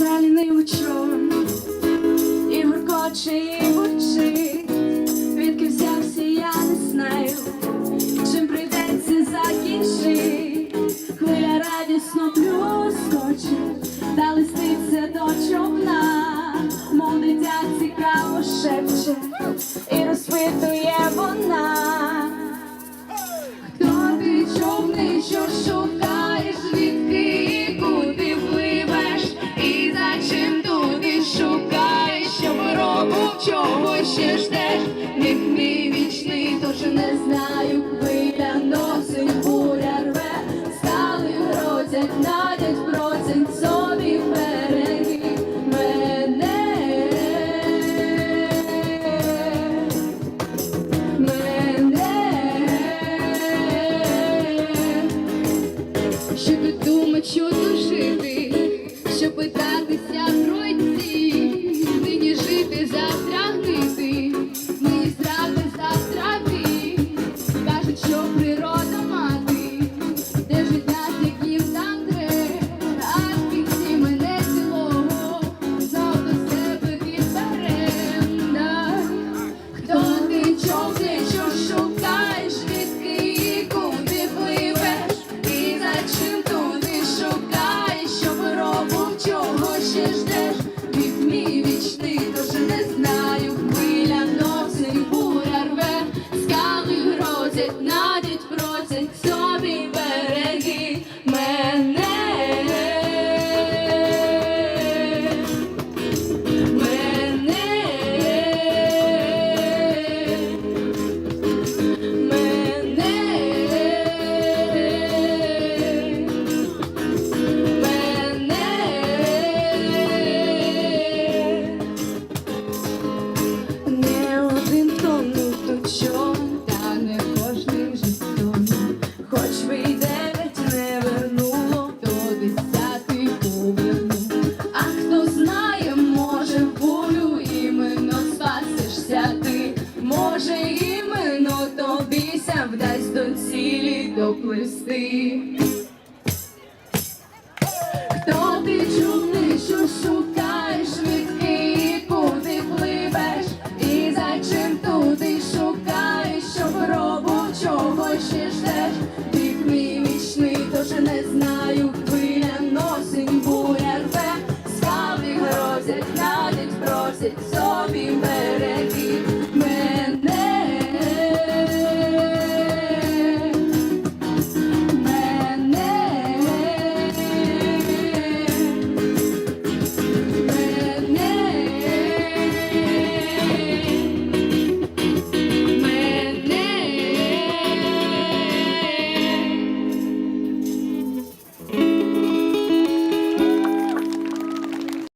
Та лінивий човен не знаю, хвиля носить, буря рве, стали грозять, надять, просять собі береги. Мене, мене, щоб думать, що душити, щоб питатися в No. Перший дев'ять не вернуло, то десятий поверну. А хто знає, може волю іменно спасишся ти, може, іменно тобіся вдасть до цілі доплисти.